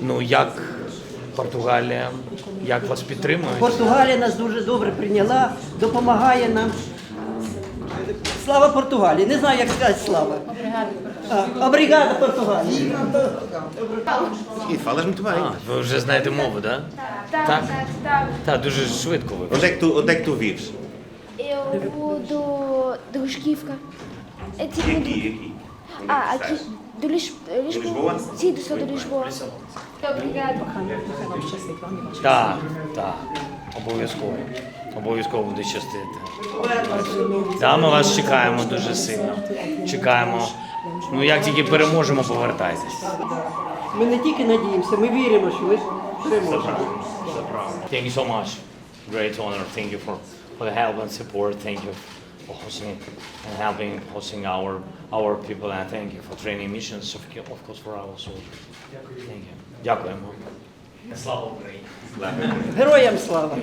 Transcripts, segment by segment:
Ну як Португалія, як вас підтримують? Португалія нас дуже добре прийняла, допомагає нам. Слава Португалії! Не знаю, як сказати слава. А, Обригада Португалії. E falas muito bem. А, ви вже знаєте мову, да? Так, Так. так, так. Так, дуже швидко ви. Onde é que tu, onde é que tu vives? Eu vou do, do Resquifca. É tipo aqui, do, aqui. Onde é ah, que aqui, estás? Lis, Lisboa. Lisboa? Sim, do sul de Lisboa. Obrigada. Так, так, обов'язково. Обов'язково буде щастити. Да, ми вас чекаємо дуже сильно. Чекаємо. Ну як тільки переможемо, повертайтесь. Ми не тільки надіємося, ми віримо, що ви переможете. Thank you so much. Great honor. Thank you for, for the help and support. Thank you for hosting and helping hosting our our people and thank you for training missions of, of course for our soldiers. Thank you. Дякуємо. Слава Україні. Героям слава!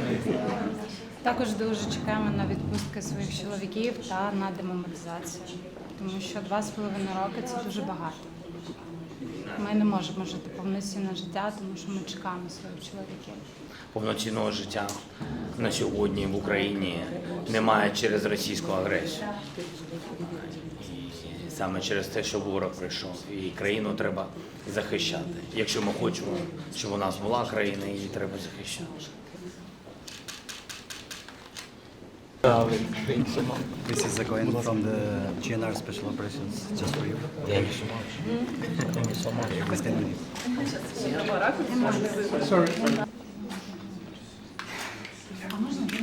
Також дуже чекаємо на відпустки своїх чоловіків та на демобілізацію, тому що два з половиною роки це дуже багато. Ми не можемо жити повноцінне життя, тому що ми чекаємо своїх чоловіків. Повноцінного життя на сьогодні в Україні немає через російську агресію. І саме через те, що ворог прийшов, і країну треба захищати. Якщо ми хочемо, щоб у нас була країна, її треба захищати. This is a coin from the GNR Special Operations, just for you. Thank you so much. Please stand with you.